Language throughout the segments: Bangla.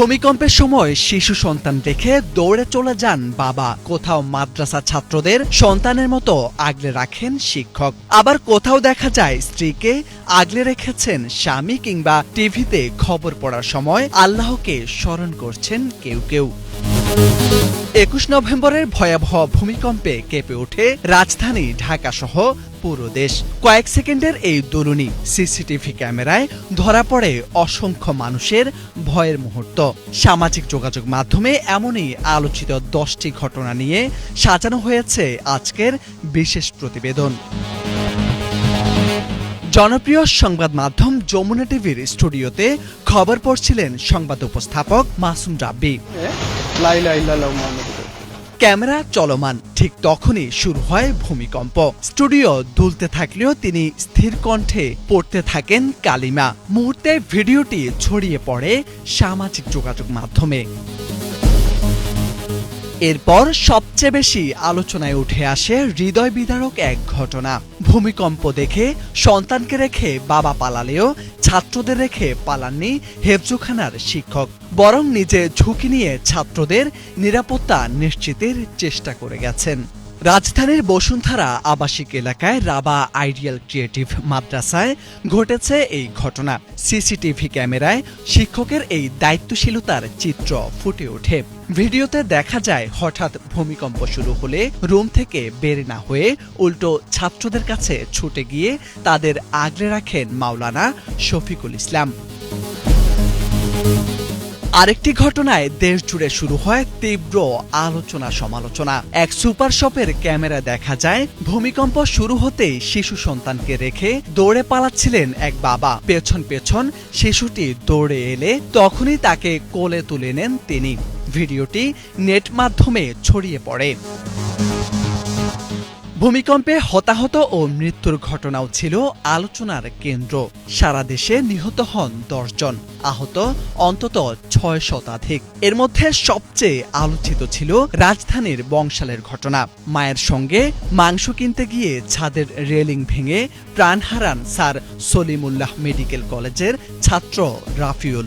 ভূমিকম্পের সময় শিশু সন্তান দেখে দৌড়ে চলে যান বাবা। কোথাও মাদ্রাসা ছাত্রদের সন্তানের মতো আগলে রাখেন শিক্ষক। আবার কোথাও দেখা যায় স্ত্রীকে আগলে রেখেছেন স্বামী কিংবা টিভিতে খবর পড়ার সময় আল্লাহকে স্মরণ করছেন কেউ কেউ। একুশ নভেম্বরের ভয়াবহ ভূমিকম্পে কেঁপে ওঠে রাজধানী ঢাকা সহ পুরো দেশ কয়েক সেকেন্ডের এই দরুনি সিসিটিভি ক্যামেরায় ধরা পড়ে অসংখ্য মানুষের ভয়ের মুহূর্ত সামাজিক যোগাযোগ মাধ্যমে এমনই আলোচিত দশটি ঘটনা নিয়ে সাজানো হয়েছে আজকের বিশেষ প্রতিবেদন জনপ্রিয় সংবাদ মাধ্যম যমুনা টিভির স্টুডিওতে খবর পড়ছিলেন সংবাদ উপস্থাপক মাসুম রাব্বি ক্যামেরা চলমান। ঠিক তখনই শুরু হয় ভূমিকম্প। স্টুডিও দুলতে থাকলেও তিনি স্থির কণ্ঠে পড়তে থাকেন কালিমা। মুহূর্তে ভিডিওটি ছড়িয়ে পড়ে সামাজিক যোগাযোগ মাধ্যমে। এরপর সবচেয়ে বেশি আলোচনায় উঠে আসে হৃদয় বিদারক এক ঘটনা। ভূমিকম্প দেখে সন্তানকে রেখে বাবা পালালেও ছাত্রদের রেখে পালাননি হেফজুখানার শিক্ষক। বরং নিজে ঝুঁকি নিয়ে ছাত্রদের নিরাপত্তা নিশ্চিতের চেষ্টা করে গেছেন। রাজধানীর বসুন্ধরা আবাসিক এলাকায় রাবা আইডিয়াল ক্রিয়েটিভ মাদ্রাসায় ঘটেছে এই ঘটনা। সিসিটিভি ক্যামেরায় শিক্ষকের এই দায়িত্বশীলতার চিত্র ফুটে ওঠে। ভিডিওতে দেখা যায়, হঠাৎ ভূমিকম্প শুরু হলে রুম থেকে বের না হয়ে উল্টো ছাত্রদের কাছে ছুটে গিয়ে তাদের আগলে রাখেন মাওলানা শফিকুল ইসলাম। আরেকটি ঘটনায় দেশ জুড়ে শুরু হয় তীব্র আলোচনা সমালোচনা। এক সুপার শপের ক্যামেরা দেখা যায়, ভূমিকম্প শুরু হতেই শিশু সন্তানকে রেখে দৌড়ে পালাচ্ছিলেন এক বাবা। পেছন পেছন শিশুটি দৌড়ে এলে তখনই তাকে কোলে তুলে নেন তিনি। ভিডিওটি নেট মাধ্যমে ছড়িয়ে পড়ে। ভূমিকম্পে হতাহত ও মৃত্যুর ঘটনাও ছিল আলোচনার কেন্দ্র। সারা দেশে নিহত হন দশজন। আহত অন্তত ছয় শতাধিক। এর মধ্যে সবচেয়ে আলোচিত ছিল রাজধানীর বংশালের ঘটনা। মায়ের সঙ্গে মাংস কিনতে গিয়ে ছাদের রেলিং ভেঙে প্রাণ হারান স্যার সলিমুল্লাহ মেডিকেল কলেজের ছাত্র রাফিউল।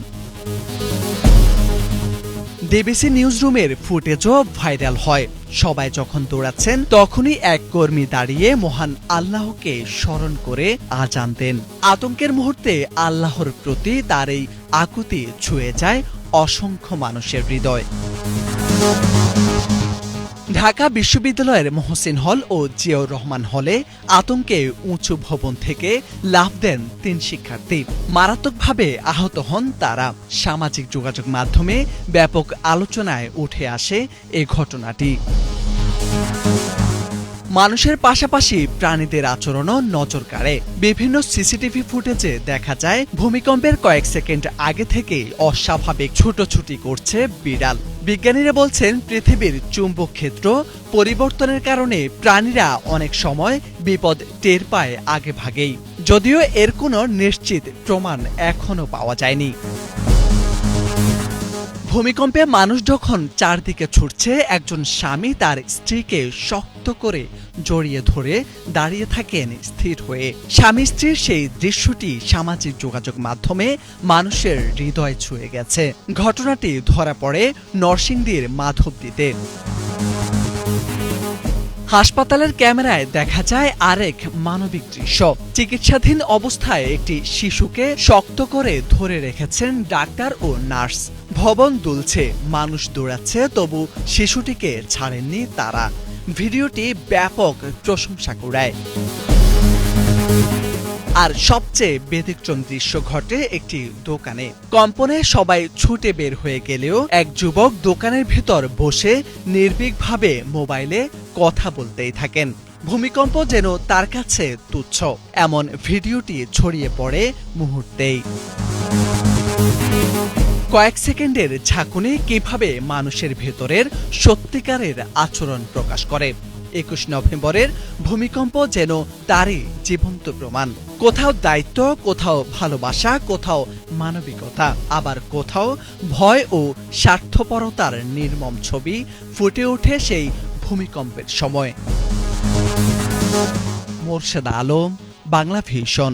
ডিবিসি নিউজরুমের ফুটেজও ভাইরাল হয়। সবাই যখন দৌড়াচ্ছেন, তখনই এক কর্মী দাঁড়িয়ে মহান আল্লাহকে স্মরণ করে আজান দেন। আতঙ্কের মুহূর্তে আল্লাহর প্রতি তার এই আকুতি ছুঁয়ে যায় অসংখ্য মানুষের হৃদয়। ঢাকা বিশ্ববিদ্যালয়ের মহসিন হল ও জিয়াউর রহমান হলে আতঙ্কে উঁচু ভবন থেকে লাভ দেন তিন শিক্ষার্থী। মারাত্মকভাবে আহত হন তারা। সামাজিক যোগাযোগ মাধ্যমে ব্যাপক আলোচনায় উঠে আসে এ ঘটনাটি। মানুষের পাশাপাশি প্রাণীদের আচরণও নজর কাড়ে। বিভিন্ন সিসিটিভি ফুটেজে দেখা যায়, ভূমিকম্পের কয়েক সেকেন্ড আগে থেকেই অস্বাভাবিক ছুটোছুটি করছে বিড়াল। বিজ্ঞানীরা বলছেন, পৃথিবীর চুম্বক ক্ষেত্র পরিবর্তনের কারণে প্রাণীরা অনেক সময় বিপদ টের পায় আগে ভাগেই যদিও এর কোনো নিশ্চিত প্রমাণ এখনও পাওয়া যায়নি। ভূমিকম্পে মানুষ যখন চারদিকে ছুটছে, একজন স্বামী তার স্ত্রীকে শক্ত করে জড়িয়ে ধরে দাঁড়িয়ে থাকেন স্থির হয়ে। স্বামী স্ত্রীর সেই দৃশ্যটি সামাজিক যোগাযোগ মাধ্যমে মানুষের হৃদয় ছুঁয়ে গেছে। ঘটনাটি ধরা পড়ে নরসিংদীর মাধবদীতে। হাসপাতালের ক্যামেরায় দেখা যায় আরেক মানবিক দৃশ্য। চিকিৎসাধীন অবস্থায় একটি শিশুকে শক্ত করে ধরে রেখেছেন ডাক্তার ও নার্স। ভবন দুলছে, মানুষ দৌড়াচ্ছে, তবু শিশুটিকে ছাড়েননি তারা। ভিডিওটি ব্যাপক প্রশংসা কুড়ায়। আর সবচেয়ে ব্যতিক্রম দৃশ্য ঘটে একটি দোকানে। কম্পনে সবাই ছুটে বের হয়ে গেলেও এক যুবক দোকানের ভেতর বসে নির্ভীকভাবে মোবাইলে কথা বলতেই থাকেন। ভূমিকম্প যেন তার কাছে তুচ্ছ, এমন ভিডিওটি ছড়িয়ে পড়ে মুহূর্তেই। কয়েক সেকেন্ডের ঝাঁকুনি কীভাবে মানুষের ভেতরের সত্যিকারের আচরণ প্রকাশ করে? একুশ নভেম্বরের ভূমিকম্প যেন তারই জীবন্ত প্রমাণ। কোথাও দায়িত্ব, কোথাও ভালোবাসা, কোথাও মানবিকতা, আবার কোথাও ভয় ও স্বার্থপরতার নির্মম ছবি ফুটে ওঠে সেই ভূমিকম্পের সময়। মোর্শেদ আলম, বাংলা ভিশন।